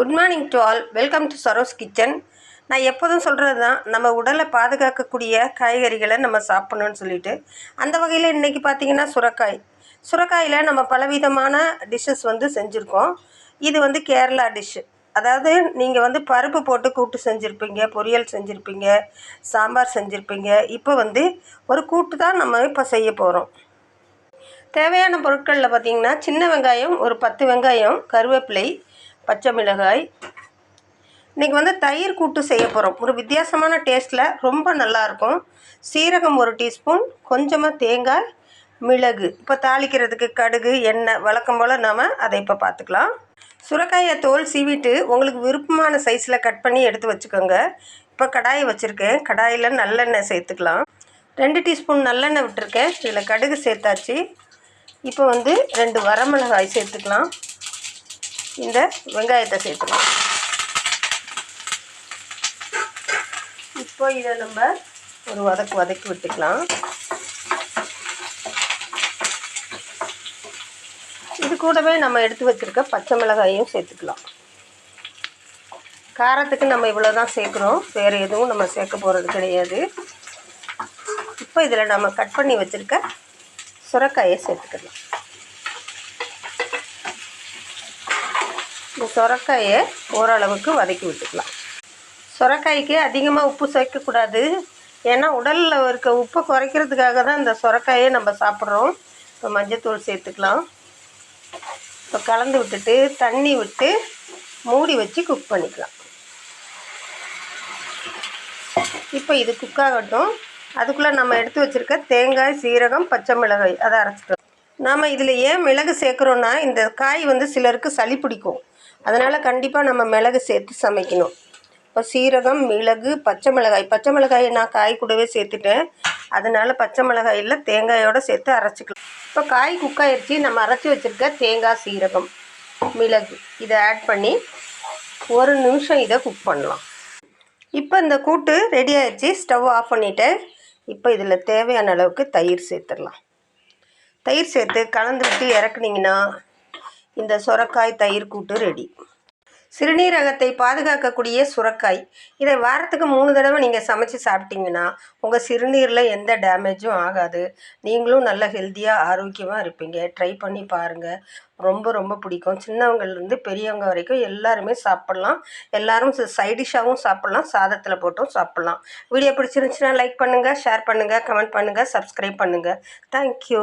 Good morning to all welcome to Saro's kitchen நான் எப்போதும் சொல்கிறது தான் நம்ம உடலை பாதுகாக்கக்கூடிய காய்கறிகளை நம்ம சாப்பிட்ணுன்னு சொல்லிட்டு. அந்த வகையில் இன்றைக்கி பார்த்திங்கன்னா சுரக்காய். சுரக்காயில் நம்ம பலவிதமான டிஷ்ஷஸ் வந்து செஞ்சுருக்கோம். இது வந்து கேரளா டிஷ்ஷு அதாவது நீங்கள் வந்து பருப்பு போட்டு கூட்டு செஞ்சுருப்பீங்க பொரியல் செஞ்சுருப்பீங்க சாம்பார் செஞ்சுருப்பீங்க. இப்போ வந்து ஒரு கூட்டு தான் நம்ம இப்போ செய்ய போகிறோம் தேவையான பொருட்களில் பார்த்திங்கன்னா சின்ன வெங்காயம் ஒரு பத்து வெங்காயம் கருவேப்பிலை பச்சை மிளகாய். இன்றைக்கி வந்து தயிர் கூட்டு செய்ய போகிறோம் ஒரு வித்தியாசமான டேஸ்ட்டில் ரொம்ப நல்லாயிருக்கும் சீரகம் ஒரு டீஸ்பூன் கொஞ்சமாக தேங்காய் மிளகு. இப்போ தாளிக்கிறதுக்கு கடுகு எண்ணெய் வழக்கம் போல் நாம் அதை இப்போ பார்த்துக்கலாம் சுரக்காயை தோல் சீவிட்டு உங்களுக்கு விருப்பமான சைஸில் கட் பண்ணி எடுத்து வச்சுக்கோங்க. இப்போ கடாயை வச்சுருக்கேன். கடாயில் நல்லெண்ணெய் சேர்த்துக்கலாம். ரெண்டு டீஸ்பூன் நல்லெண்ணெய் விட்டுருக்கேன். இதில் கடுகு சேர்த்தாச்சு. இப்போ வந்து ரெண்டு வரமிளகாய் சேர்த்துக்கலாம். இந்த வெங்காயத்தை சேர்த்துக்கலாம். இப்போ இதை நம்ம ஒரு வதக்கு வதக்கி விட்டுக்கலாம். இது கூடவே நம்ம எடுத்து வச்சுருக்க பச்சை மிளகாயும் சேர்த்துக்கலாம். காரத்துக்கு நம்ம இவ்வளோ தான் சேர்க்குறோம். வேறு எதுவும் நம்ம சேர்க்க போகிறது கிடையாது. இப்போ இதில் நம்ம கட் பண்ணி வச்சுருக்க சுரக்காயை சேர்த்துக்கலாம். இந்த சுரக்காயை ஓரளவுக்கு வதக்கி விட்டுக்கலாம். சுரக்காய்க்கு அதிகமாக உப்பு சேர்க்கக்கூடாது. ஏன்னா உடலில் இருக்க உப்பை குறைக்கிறதுக்காக தான் இந்த சுரக்காயை நம்ம சாப்பிட்றோம். இப்போ மஞ்சத்தூள் சேர்த்துக்கலாம். இப்போ கலந்து விட்டுட்டு தண்ணி விட்டு மூடி வச்சு குக் பண்ணிக்கலாம். இப்போ இது குக் ஆகட்டும். அதுக்குள்ளே நம்ம எடுத்து வச்சுருக்க தேங்காய் சீரகம் பச்சை மிளகாய் அதை அரைச்சிட்டோம் நாம் இதில் ஏன் மிளகு சேர்க்குறோன்னா இந்த காய் வந்து சிலருக்கு சளி பிடிக்கும். அதனால் கண்டிப்பாக நம்ம மிளகு சேர்த்து சமைக்கணும். இப்போ சீரகம் மிளகு பச்சை மிளகாய். பச்சை மிளகாயை நான் காய் கூடவே சேர்த்துட்டேன். அதனால் பச்சை மிளகாயில் தேங்காயோடு சேர்த்து அரைச்சிக்கலாம். இப்போ காய் குக் ஆயிடுச்சு நம்ம அரைச்சி வச்சுருக்க தேங்காய் சீரகம் மிளகு. இதை ஆட் பண்ணி ஒரு நிமிஷம் இதை குக் பண்ணலாம். இப்போ இந்த கூட்டு ரெடி ஆயிடுச்சு ஸ்டவ் ஆஃப் பண்ணிவிட்டேன் இப்போ இதில் தேவையான அளவுக்கு தயிர் சேர்த்துடலாம். தயிர் சேர்த்து கலந்து விட்டு இறக்குனீங்கன்னா இந்த சுரக்காய் தயிர் கூட்டு ரெடி. சிறுநீரகத்தை பாதுகாக்கக்கூடிய சுரக்காய். இதை வாரத்துக்கு மூணு தடவை நீங்கள் சமைச்சு சாப்பிட்டீங்கன்னா உங்கள் சிறுநீரில் எந்த டேமேஜும் ஆகாது. நீங்களும் நல்ல ஹெல்த்தியாக ஆரோக்கியமாக இருப்பீங்க. ட்ரை பண்ணி பாருங்கள் ரொம்ப ரொம்ப பிடிக்கும். சின்னவங்கள்லேருந்து பெரியவங்க வரைக்கும் எல்லாருமே சாப்பிட்லாம். எல்லோரும் சைடிஷாகவும் சாப்பிட்லாம். சாதத்தில் போட்டும் சாப்பிட்லாம். வீடியோ பிடிச்சிருந்துச்சுன்னா லைக் பண்ணுங்கள் ஷேர் பண்ணுங்கள் கமெண்ட் பண்ணுங்கள் சப்ஸ்கிரைப் பண்ணுங்கள் தேங்க்யூ